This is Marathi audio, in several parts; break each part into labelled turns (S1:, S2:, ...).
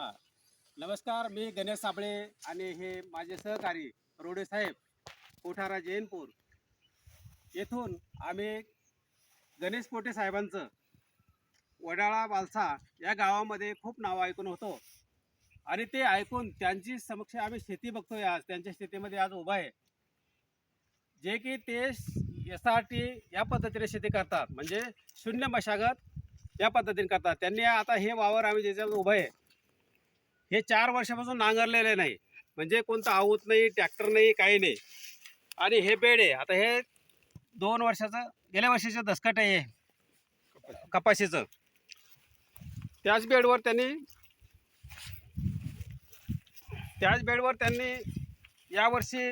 S1: हा. नमस्कार मी गणेश साबळे आणि हे माझे सहकारी रोडे साहेब कोठारा जैनपूर. येथून आम्ही गणेश पोटे साहेबांचं वडाळा वालसा या गावामध्ये खूप नाव ऐकून होतो. आणि ते ऐकून त्यांची समक्ष आम्ही शेती बघतोय आज त्यांच्या शेतीमध्ये आज उभा आहे. जे की ते एस आर टी या पद्धतीने शेती करतात. म्हणजे शून्य मशागत या पद्धतीने करतात. त्यांनी आता हे वावर आम्ही ज्याच्यावर उभं आहे हे चार वर्षापासून नांगरलेले नाही. म्हणजे कोणतं आऊत नाही ट्रॅक्टर नाही काही नाही. आणि हे बेड आहे. आता हे दोन वर्षाचं गेल्या वर्षाचं दसकट आहे कपाशीचं. त्याच बेडवर त्यांनी त्याच बेडवर त्यांनी यावर्षी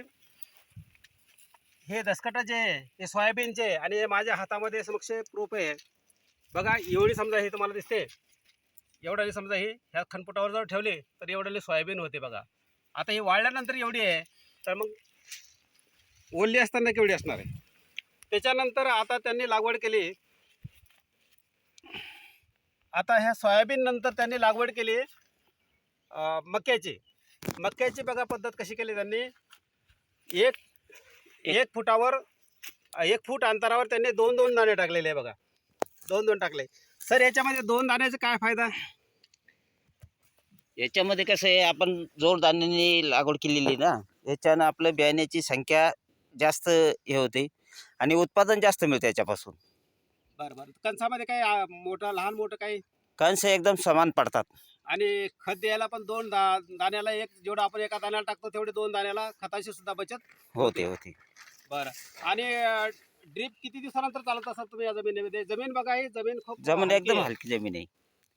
S1: हे दसकट जे आहे. हे सोयाबीनचे आणि हे माझ्या हातामध्ये समक्ष प्रूफ आहे. बघा एवढी समजा हे तुम्हाला दिसते. एवढ्याले समजा हे ह्या खनपुटावर जर ठेवले तर एवढ्याले सोयाबीन होते बघा. आता ही वाळल्यानंतर एवढी आहे तर मग ओलली असताना केवढी असणार आहे? त्याच्यानंतर आता त्यांनी लागवड केली. आता ह्या सोयाबीन नंतर त्यांनी लागवड केली मक्याची. मक्याची बघा पद्धत कशी केली त्यांनी. एक एक फुटावर एक फूट अंतरावर त्यांनी दोन दोन दाणे टाकलेले आहे बघा. दोन दोन टाकले. सर याच्यामध्ये दोन दाण्याचा काय फायदा?
S2: याच्यामध्ये कसं आहे आपण जोडधान्याने लागवड केलेली ना याच्यानं आपलं बियाण्याची संख्या जास्त हे होते आणि उत्पादन जास्त मिळतं याच्यापासून.
S1: बरं बरं. कणसामध्ये काय मोठं लहान मोठं काही?
S2: कंस एकदम समान पडतात.
S1: आणि खत द्यायला पण दोन दा दाण्याला एक जेवढं आपण एका दाण्याला टाकतो तेवढे दोन दाण्याला खताची सुद्धा बचत
S2: होते होते.
S1: बरं. आणि ड्रीप किती दिवसानंतर चालत असाल तुम्ही या जमिनीमध्ये? जमीन बघा ही जमीन खूप
S2: जमीन एकदम. हलकी जमीन आहे.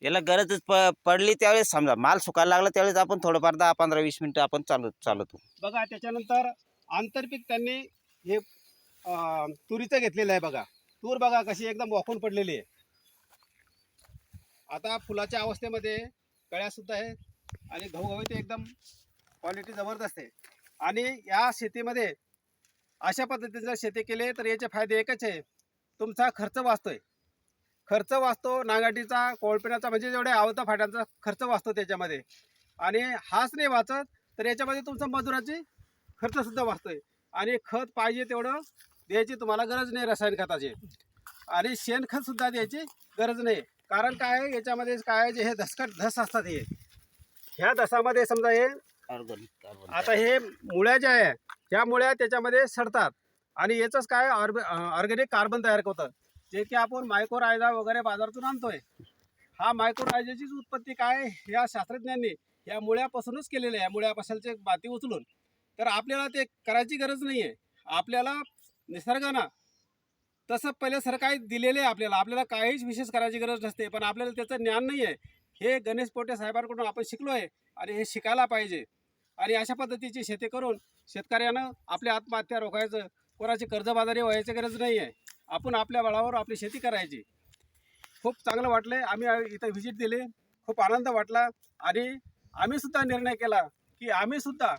S2: याला गरजच प पडली त्यावेळेस समजा माल सुकायला लागला त्यावेळेस आपण थोडंफार दहा पंधरा वीस मिनिटं आपण चालू चालवतो.
S1: बघा त्याच्यानंतर आंतरपीक त्यांनी हे अं, तुरीचं घेतलेलं आहे बघा. तूर बघा कशी एकदम वाकून पडलेली आहे. आता फुलाच्या अवस्थेमध्ये कळ्या सुद्धा आहेत आणि गहू ते एकदम क्वालिटी जबरदस्त आहे. आणि या शेतीमध्ये अशा पद्धतीने जर शेती केली तर याचे फायदे एकच आहे. तुमचा खर्च वाचतोय. खर्च वाचतो नांगाटीचा कोळपिण्याचा म्हणजे जेवढे आवता फाट्यांचा खर्च वाचतो त्याच्यामध्ये. आणि हाच नाही वाचत तर याच्यामध्ये तुमचा मजुराची खर्च सुद्धा वाचतोय. आणि खत पाहिजे तेवढं द्यायची तुम्हाला गरज नाही रसायन खताची. आणि शेणखत सुद्धा द्यायची गरज नाही. कारण काय आहे, याच्यामध्ये काय जे हे धसकट धस असतात हे. ह्या धसामध्ये समजा हे. आता हे मुळ्या ज्या आहे ह्या मुळ्या त्याच्यामध्ये सडतात. आणि याचंच काय ऑर्ग ऑर्गॅनिक कार्बन तयार होतं जे की आपण मायक्रोरायझा वगैरे बाजारातून आणतोय. हा मायक्रोरायझाचीच उत्पत्ती काय या शास्त्रज्ञांनी या मुळ्यापासूनच केलेली आहे. मुळ्यापासूनचे माती उचलून. तर आपल्याला ते करायची गरज नाही आहे आपल्याला निसर्गानं तसं पहिले सर काय दिलेले आहे आपल्याला. आपल्याला काहीच विशेष करायची गरज नसते. पण आपल्याला त्याचं ज्ञान नाही आहे हे गणेश पोटे साहेबांकडून आपण शिकलो आहे आणि हे शिकायला पाहिजे. आणि अशा पद्धतीची शेती करून शेतकऱ्यानं आपल्या आत्महत्या रोखायचं कोणाची कर्जबाजारी व्हायची गरज नाही आहे. आपण आपल्या बळावर आपली शेती करायची. खूप चांगलं वाटलं. आम्ही इथं व्हिजिट दिली. खूप आनंद वाटला. आणि आम्ही सुद्धा निर्णय केला की आम्ही सुद्धा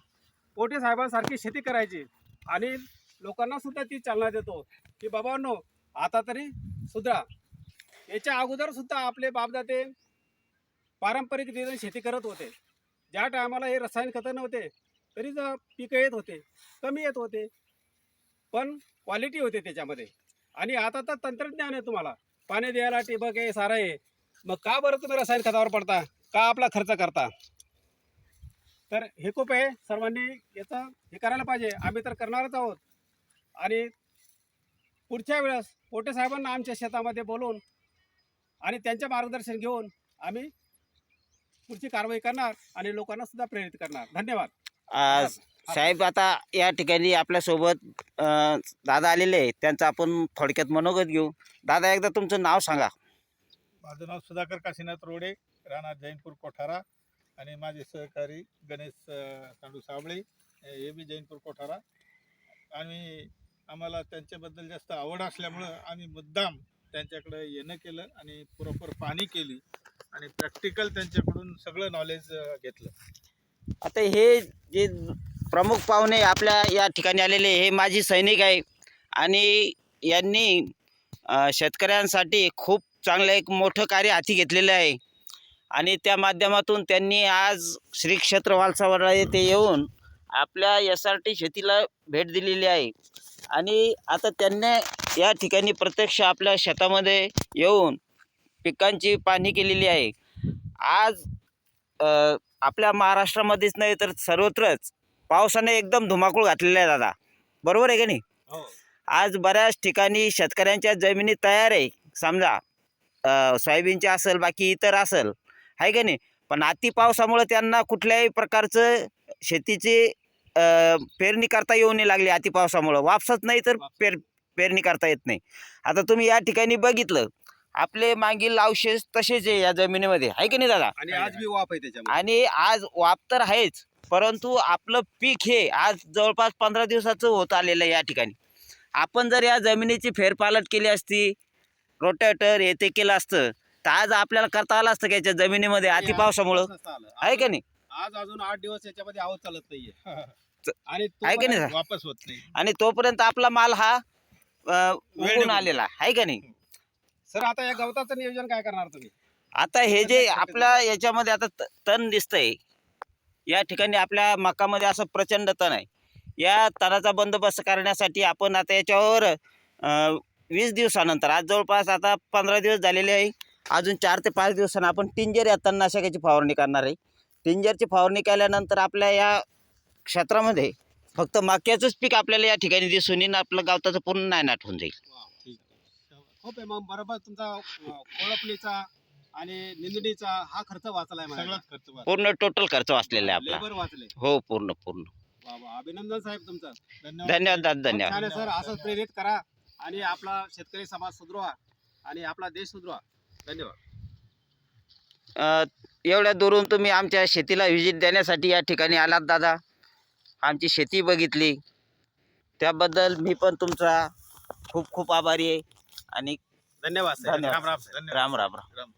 S1: पोटे साहेबांसारखी शेती करायची. आणि लोकांनासुद्धा ती चालना देतो की बाबांनो आता तरी सुधरा. याच्या अगोदरसुद्धा आपले बापदाते पारंपरिक रीतीने शेती करत होते. ज्या टायमाला हे रसायन खतं नव्हते तरी जर पिकं येत होते कमी येत होते पण क्वालिटी होते त्याच्यामध्ये. आणि आता तर तंत्रज्ञान आहे तुम्हाला. पाणी द्यायला टिबक आहे सारं आहे. मग का बरं तुम्ही रसायन खतावर पडता? का आपला खर्च करता? तर हे खूप आहे. सर्वांनी याचं हे करायला पाहिजे. आम्ही तर करणारच आहोत. आणि पुढच्या वेळेस पोटे साहेबांना आमच्या शेतामध्ये बोलवून आणि त्यांचे मार्गदर्शन घेऊन आम्ही पुढची कारवाई करणार आणि लोकांना सुद्धा प्रेरित करणार. धन्यवाद.
S2: आज साहेब आता या ठिकाणी आपल्यासोबत अं, दादा आलेले आहेत. त्यांचं आपण थोडक्यात मनोगत घेऊ. दादा एकदा तुमचं नाव सांगा.
S3: माझं नाव सुधाकर काशीनाथ रोडे राणा जैनपूर कोठारा आणि माझे सहकारी गणेश अ, सांडू साबळे अ, हे बी जैनपूर कोठारा. आणि आम्हाला त्यांच्याबद्दल जास्त आवड असल्यामुळं आम्ही मुद्दाम त्यांच्याकडे येणं केलं आणि पुरेपूर पाणी केली. आणि प्रॅक्टिकल त्यांच्याकडून सगळं नॉलेज घेतलं.
S2: आता हे जे प्रमुख पाहुणे आपल्या या ठिकाणी आलेले हे माझी सैनिक आहे आणि यांनी अ, शेतकऱ्यांसाठी खूप चांगलं एक मोठं कार्य हाती घेतलेलं आहे. आणि त्या माध्यमातून त्यांनी आज श्री क्षेत्र वालसावडा येथे येऊन आपल्या एस आर टी शेतीला भेट दिलेली आहे. आणि आता त्यांनी या ठिकाणी प्रत्यक्ष आपल्या शेतामध्ये येऊन पिकांची पाहणी केलेली आहे. आज आपल्या महाराष्ट्रामध्येच नाही तर सर्वत्रच पावसाने एकदम धुमाकूळ घातलेला आहे दादा. बरोबर आहे का नाही?
S1: हो.
S2: आज बऱ्याच ठिकाणी शेतकऱ्यांच्या जमिनी तयार आहे. समजा सोयाबीनची असेल बाकी इतर असेल. आहे का नाही? पण अति पावसामुळे त्यांना कुठल्याही प्रकारचं शेतीची पेरणी करता येऊ नाही लागली अति पावसामुळं. वापसच नाही तर पेर पेरणी करता येत नाही. आता तुम्ही या ठिकाणी बघितलं आपले मागील अवशेष तसेच आहे या जमिनीमध्ये. आहे की नाही दादा?
S1: आणि आज बी वाप आहे त्याच्यामध्ये.
S2: आणि आज वाप तर आहेच परंतु आपलं पीक हे आज जवळपास पंधरा दिवसाचं होत आलेलं आहे या ठिकाणी. आपण जर या जमिनीची फेरपालट केली असती रोटेटर हे ते केलं असतं तर आज आपल्याला करता आलं असतं का याच्या जमिनीमध्ये अति पावसामुळं. आहे का नाही?
S1: आज अजून आठ दिवस याच्यामध्ये आवत चालत नाहीये. आणि
S2: आहे का नाही?
S3: वापस होत नाही.
S2: आणि तोपर्यंत आपला माल हा अ. आलेला आहे. का नाही?
S1: सर आता या गवताचं नियोजन काय करणार तुम्ही?
S2: आता हे जे आपल्या याच्यामध्ये आता त- तण दिसतंय. या ठिकाणी आपल्या मकामध्ये असं प्रचंड तण आहे. या तणाचा बंदोबस्त करण्यासाठी आपण आता याच्यावर अं, वीस दिवसानंतर आज जवळपास आता पंधरा दिवस झालेले आहे. अजून चार ते पाच दिवसांनी आपण टिंजर या तणनाशकाची फवारणी करणार आहे. टिंजरची फवारणी केल्यानंतर आपल्या या क्षेत्रामध्ये फक्त मक्याचंच पीक आपल्याला या ठिकाणी दिसून येईन आपलं गावताचं पूर्ण नायनाट होऊन जाईल.
S1: हो पे मग बरोबर तुमचा कोळपणीचा आणि निंदणीचा हा खर्च वाचलाय मला
S3: सगळाच खर्च वाचला.
S2: पूर्ण टोटल खर्च वाचलेला आहे आपला.
S1: लेबर वाचले.
S2: हो पूर्ण पूर्ण.
S1: वा वा. अभिनंदन साहेब तुमचं.
S3: धन्यवाद.
S2: धन्यवाद दादा
S1: खूप
S2: धन्यवाद
S1: छान आहे सर. असंच प्रेरित करा आणि आपला शेतकरी समाज सुधरवा आणि आपला देश सुधरवा धन्यवाद.
S2: अ, एवढ्या दुरून तुम्ही आमच्या शेतीला व्हिजिट देण्यासाठी या ठिकाणी आलात दादा. आमची शेती बघितली. त्याबद्दल मी पण तुमचा खूप खूप आभारी आहे. आणि
S1: धन्यवाद साहेब
S2: धन्यवाद.
S1: राम राम साहेब
S3: धन्यवाद.
S2: राम राम राम.
S3: राम.